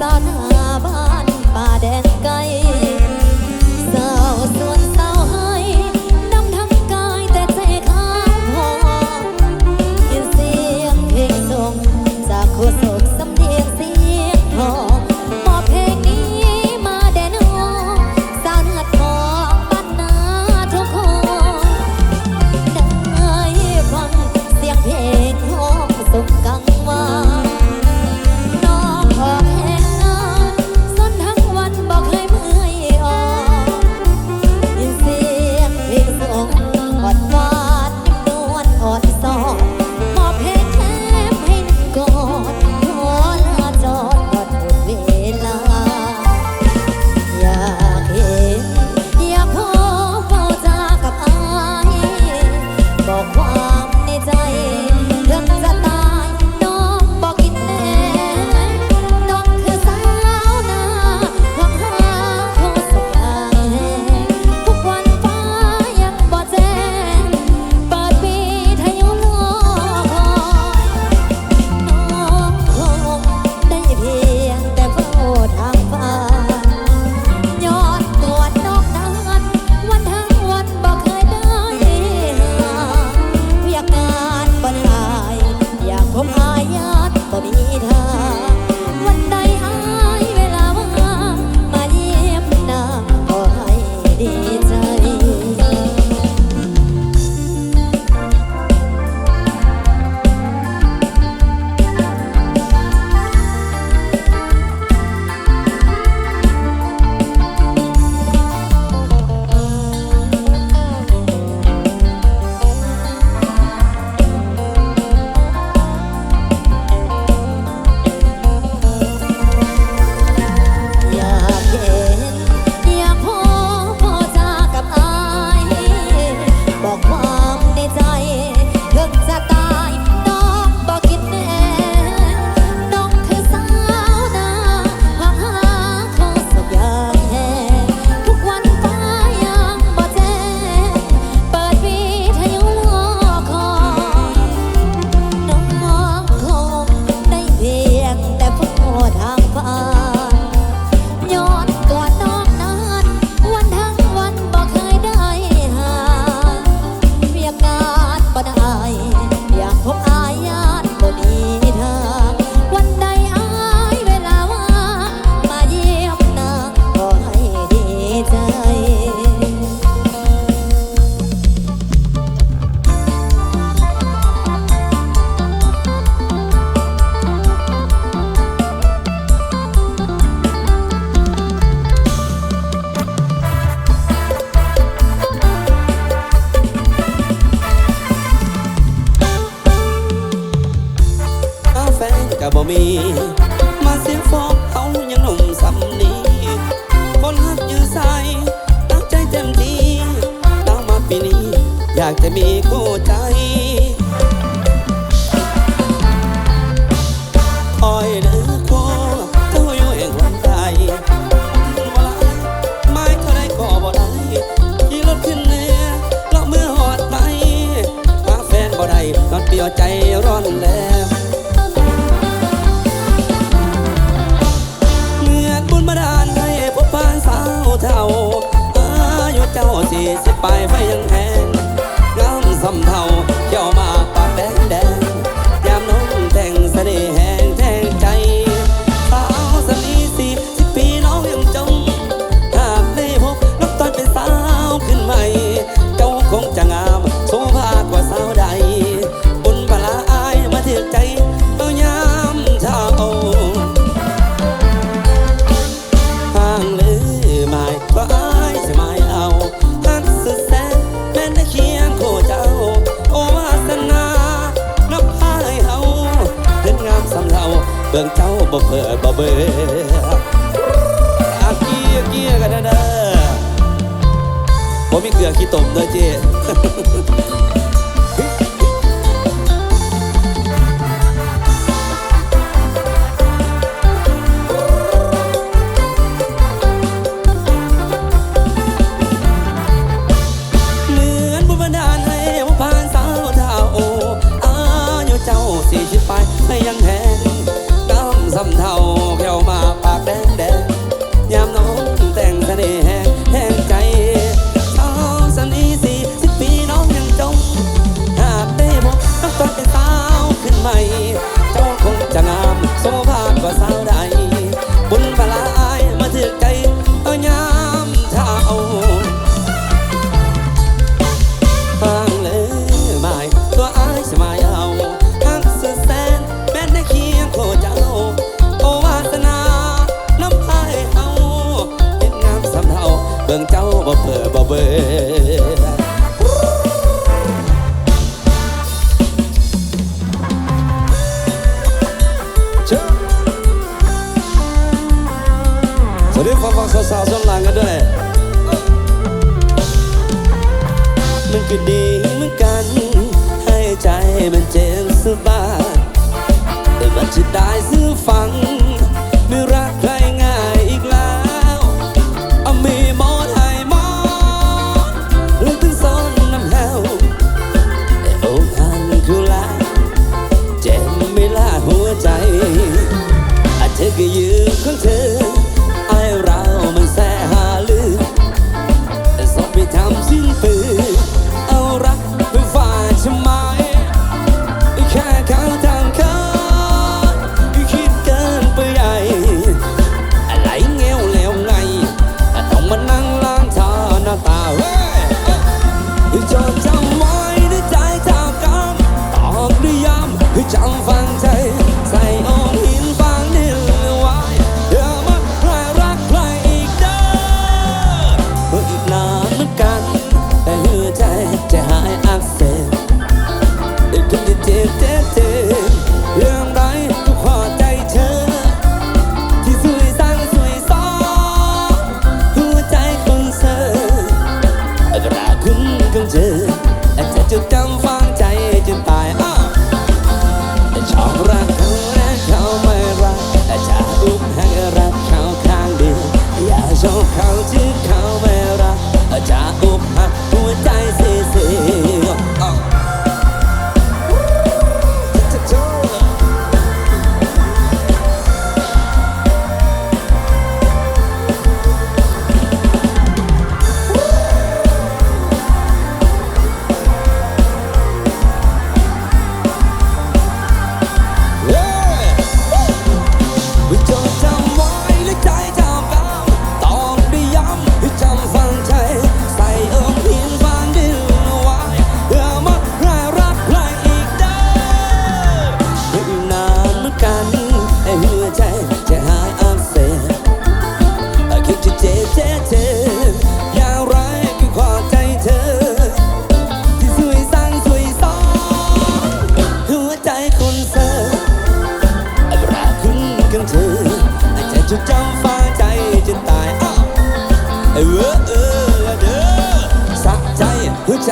sana. เอาเปลี่ยวใจร้อนแล้ วันนี้ฟังฟังสาวๆสลังกันด้วยมันก็ดีเหมือนกัน ให้ใจมันเจ็บสบายแต่มันจะได้ซื้อฟัง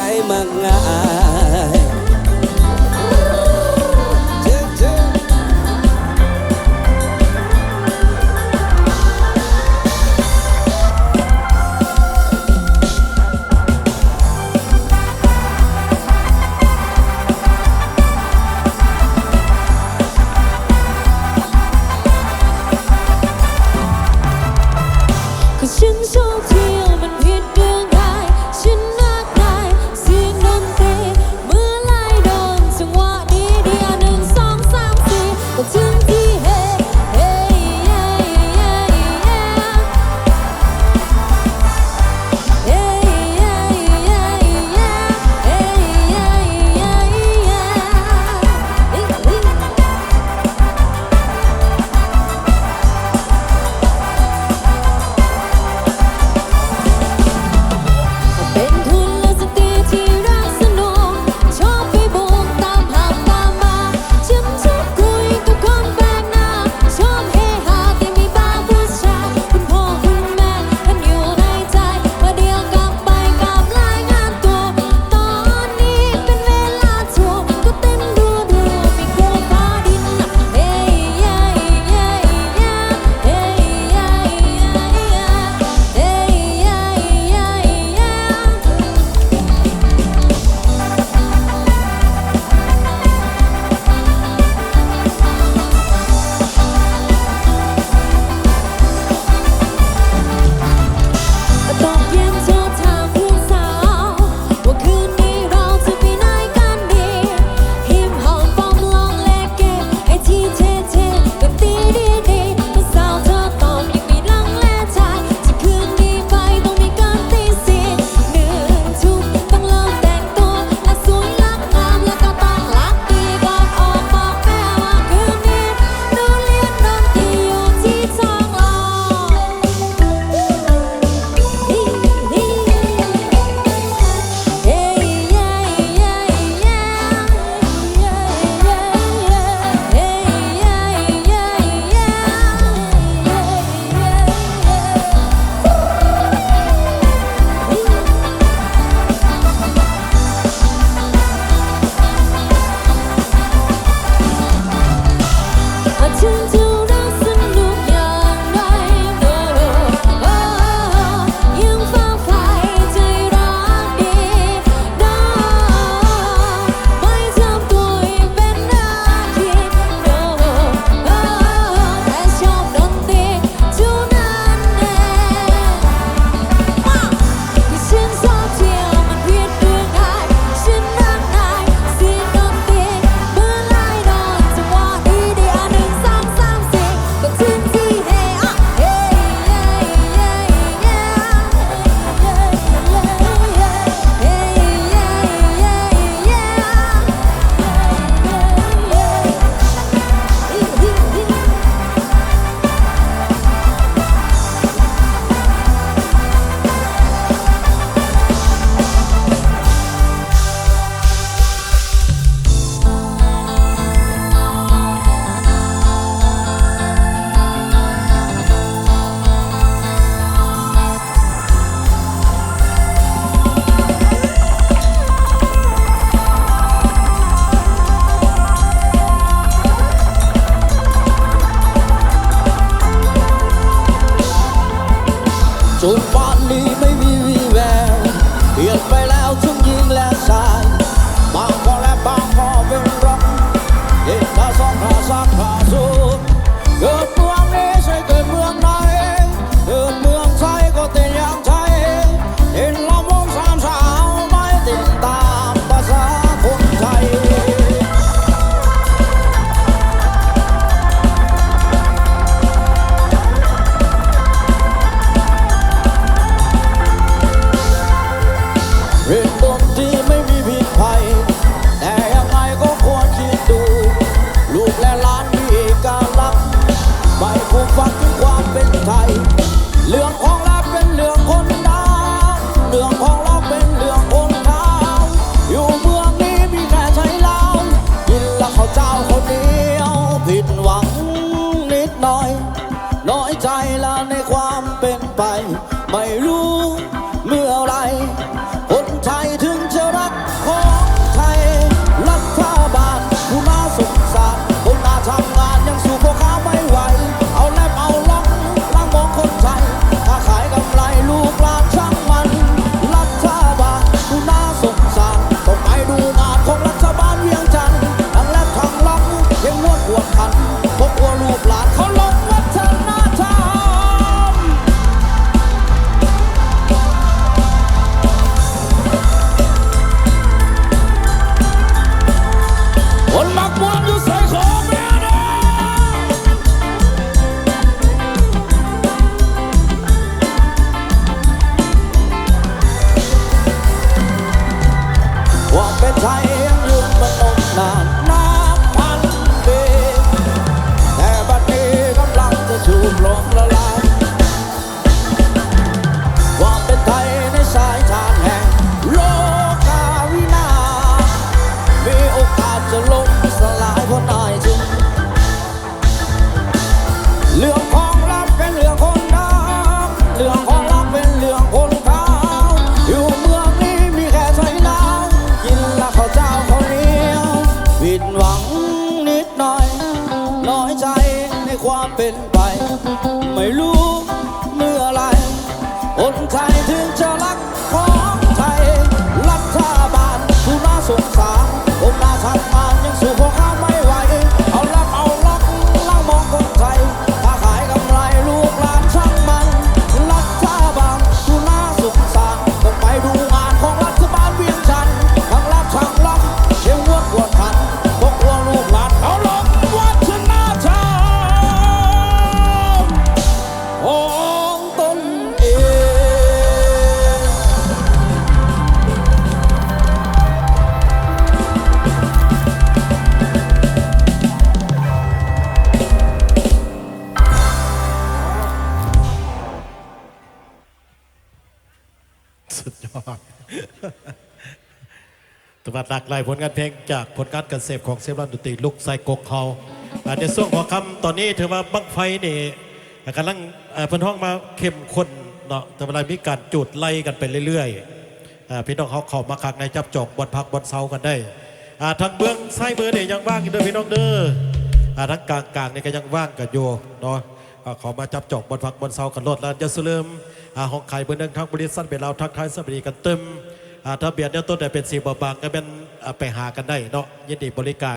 ใจมากงาย to Nước 在 papel. หลายผลงานเพลงจากผลงานการเสพของเซฟรันดนตรีลุกไซกกเขาในช่วงหัวคำตอนนี้ถือว่าบังไฟนี่กำลังเพิ่นห้องมาเข้มข้นเนาะแต่เวลามีการจุดไล่กันไปเรื่อยๆพี่น้องเขาเข้ามาคักในจับจอกบดพักบดเซากันได้ทางเบื้องซ้ายมือเนี่ยยังว่างอยู่ด้วยพี่น้องเด้อทางกลางกลางเนี่ยก็ยังว่างกันอยู่เนาะขอมาจับจอกบดพักบดเซากันรดแล้วจะสลืมห้องไข่เบอร์หนึ่งทางบริษัทเป็นเราทักทายสวัสดีกันเต็ม ถ้าเบียดเนี่ยต้นแต่เป็นสีบางก็เป็นไปหากันได้เนาะยินดีบริการ